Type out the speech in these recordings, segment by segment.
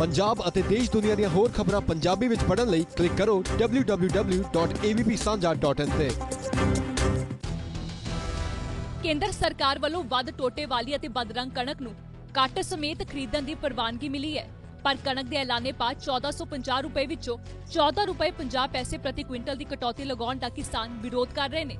ਪੰਜਾਬ ਅਤੇ ਦੇਸ਼ ਦੁਨੀਆ ਦੀਆਂ ਹੋਰ ਖਬਰਾਂ ਪੰਜਾਬੀ ਵਿੱਚ ਪੜ੍ਹਨ ਲਈ ਕਲਿੱਕ ਕਰੋ www.avpsanja.in ਤੇ। ਕੇਂਦਰ ਸਰਕਾਰ ਵੱਲੋਂ ਵੱਧ ਟੋਟੇ ਵਾਲੀ ਅਤੇ ਬਦਰੰਗ ਕਣਕ ਨੂੰ ਕੱਟ ਸਮੇਤ ਖਰੀਦਣ ਦੀ ਪ੍ਰਵਾਨਗੀ ਮਿਲੀ ਹੈ। ਪਰ ਕਣਕ ਦੇ ਐਲਾਨੇ ਬਾਅਦ 1450 ਰੁਪਏ ਵਿੱਚੋਂ 14 ਰੁਪਏ 50 ਪੈਸੇ ਪ੍ਰਤੀ ਕੁਇੰਟਲ ਦੀ ਕਟੌਤੀ ਲਗਾਉਣ ਦਾ ਕਿਸਾਨ ਵਿਰੋਧ ਕਰ ਰਹੇ ਨੇ।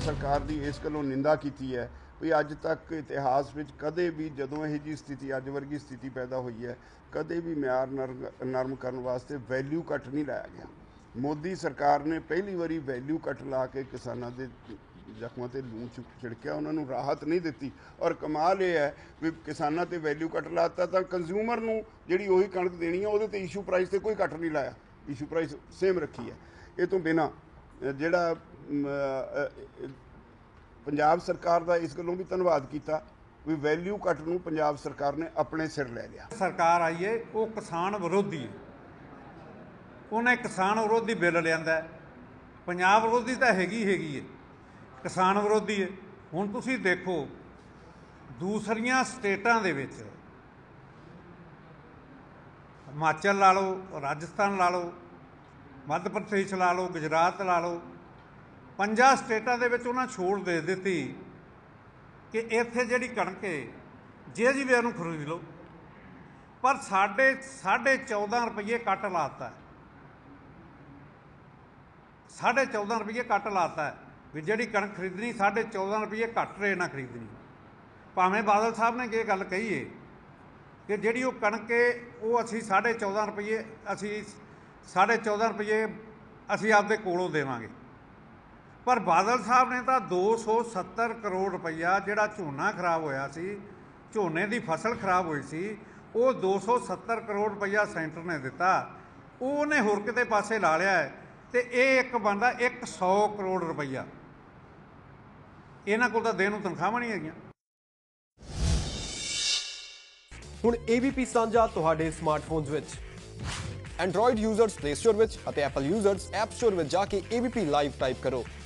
ਸਰਕਾਰ ਦੀ ਇਸ ਗੱਲੋਂ ਨਿੰਦਾ ਕੀਤੀ ਹੈ ਵੀ ਅੱਜ ਤੱਕ ਇਤਿਹਾਸ ਵਿੱਚ ਕਦੇ ਵੀ ਜਦੋਂ ਇਹ ਜੀ ਸਥਿਤੀ, ਅੱਜ ਵਰਗੀ ਸਥਿਤੀ ਪੈਦਾ ਹੋਈ ਹੈ, ਕਦੇ ਵੀ ਮਿਆਰ ਨਰ- ਨਰਮ ਕਰਨ ਵਾਸਤੇ ਵੈਲਿਊ ਕੱਟ ਨਹੀਂ ਲਾਇਆ ਗਿਆ। ਮੋਦੀ ਸਰਕਾਰ ਨੇ ਪਹਿਲੀ ਵਾਰੀ ਵੈਲਿਊ ਕੱਟ ਲਾ ਕੇ ਕਿਸਾਨਾਂ ਦੇ ਜ਼ਖਮਾਂ ਤੇ ਲੂਣ ਚੁ- ਛਿੜਕਿਆ, ਉਹਨਾਂ ਨੂੰ ਰਾਹਤ ਨਹੀਂ ਦਿੱਤੀ। ਔਰ ਕਮਾਲ ਇਹ ਹੈ ਵੀ ਕਿਸਾਨਾਂ ਤੇ ਵੈਲਿਊ ਕੱਟ ਲਾਤਾ ਤਾਂ ਕੰਜ਼ਿਊਮਰ ਨੂੰ ਜਿਹੜੀ ਉਹੀ ਕਣਕ ਦੇਣੀ ਹੈ ਉਹਦੇ ਤੇ ਇਸ਼ੂ ਪ੍ਰਾਈਸ ਤੇ ਕੋਈ ਕੱਟ ਨਹੀਂ ਲਾਇਆ। ਇਸ਼ੂ ਪ੍ਰਾਈਸ ਸੇਮ ਰੱਖੀ ਹੈ। ਇਹ ਤੋਂ ਬਿਨਾ ਜਿਹੜਾ ਪੰਜਾਬ ਸਰਕਾਰ ਦਾ ਇਸ ਗੱਲੋਂ ਵੀ ਧੰਨਵਾਦ ਕੀਤਾ ਵੀ ਵੈਲਿਊ ਕੱਟ ਨੂੰ ਪੰਜਾਬ ਸਰਕਾਰ ਨੇ ਆਪਣੇ ਸਿਰ ਲੈ ਲਿਆ। ਸਰਕਾਰ ਆਈਏ ਉਹ ਕਿਸਾਨ ਵਿਰੋਧੀ ਹੈ ਉਹਨੇ ਕਿਸਾਨ ਵਿਰੋਧੀ ਬਿੱਲ ਲਿਆਂਦਾ। ਪੰਜਾਬ ਵਿਰੋਧੀ ਤਾਂ ਹੈਗੀ ਹੈਗੀ ਹੈ ਕਿਸਾਨ ਵਿਰੋਧੀ ਹੈ ਹੁਣ ਤੁਸੀਂ ਦੇਖੋ, ਦੂਸਰੀਆਂ ਸਟੇਟਾਂ ਦੇ ਵਿੱਚ ਹਿਮਾਚਲ ਲਾ ਲਓ, ਰਾਜਸਥਾਨ ਲਾ ਲਓ, ਮੱਧ ਪ੍ਰਦੇਸ਼ ਲਾ ਲਓ, ਗੁਜਰਾਤ ਲਾ ਲਓ ਪੰਜਾਂ ਸਟੇਟਾਂ ਦੇ ਵਿੱਚ ਉਹਨਾਂ ਛੋੜ ਦੇ ਦਿੱਤੀ ਕਿ ਇੱਥੇ ਜਿਹੜੀ ਕਣਕ ਹੈ ਜੇ ਜੀ ਵੀ ਨੂੰ ਖਰੀਦ ਲਓ। ਪਰ ਸਾਡੇ 14.5 ਰੁਪਏ ਕੱਟ ਲਾਤਾ। ਸਾਢੇ 14 ਰੁਪਏ ਕੱਟ ਲਾਤਾ ਵੀ ਜਿਹੜੀ ਕਣਕ ਖਰੀਦਣੀ ਸਾਢੇ 14.5 ਰੁਪਏ ਘੱਟ ਰੇਟ ਨਾ ਖਰੀਦਣੀ। ਭਾਵੇਂ ਬਾਦਲ ਸਾਹਿਬ ਨੇ ਇਹ ਗੱਲ ਕਹੀ ਏ ਕਿ ਜਿਹੜੀ ਉਹ ਕਣਕ ਏ, ਉਹ ਅਸੀਂ ਸਾਢੇ 14.5 ਰੁਪਏ ਅਸੀਂ ਸਾਢੇ 14.5 ਰੁਪਏ ਅਸੀਂ ਆਪਦੇ ਕੋਲੋਂ ਦੇਵਾਂਗੇ। ਪਰ ਬਾਦਲ ਸਾਹਿਬ ਨੇ ਤਾਂ 270 ਕਰੋੜ ਰੁਪਈਆ ਜਿਹੜਾ ਝੋਨਾ ਖਰਾਬ ਹੋਇਆ ਸੀ, ਝੋਨੇ ਦੀ ਫਸਲ ਖਰਾਬ ਹੋਈ ਸੀ, ਉਹ 270 ਕਰੋੜ ਰੁਪਈਆ ਸੈਂਟਰ ਨੇ ਦਿੱਤਾ। ਉਹਨੇ ਹੋਰ ਕਿਤੇ ਪਾਸੇ ਲਾ ਲਿਆ ਹੈ ਤੇ ਇਹ ਇੱਕ ਬਣਦਾ 100 ਕਰੋੜ ਰੁਪਈਆ। ਇਹਨਾਂ ਕੋਲ ਤਾਂ ਦੇਣ ਨੂੰ ਤਨਖਾਹਾਂ ਨਹੀਂ ਹੈਗੀਆਂ। ਹੁਣ AVP ਸਾਂਝਾ ਤੁਹਾਡੇ ਸਮਾਰਟਫੋਨਸ ਵਿੱਚ। Android ਯੂਜ਼ਰਸ Play Store ਵਿੱਚ ਅਤੇ Apple ਯੂਜ਼ਰਸ App Store ਵਿੱਚ ਜਾ ਕੇ AVP ਲਾਈਵ ਟਾਈਪ ਕਰੋ।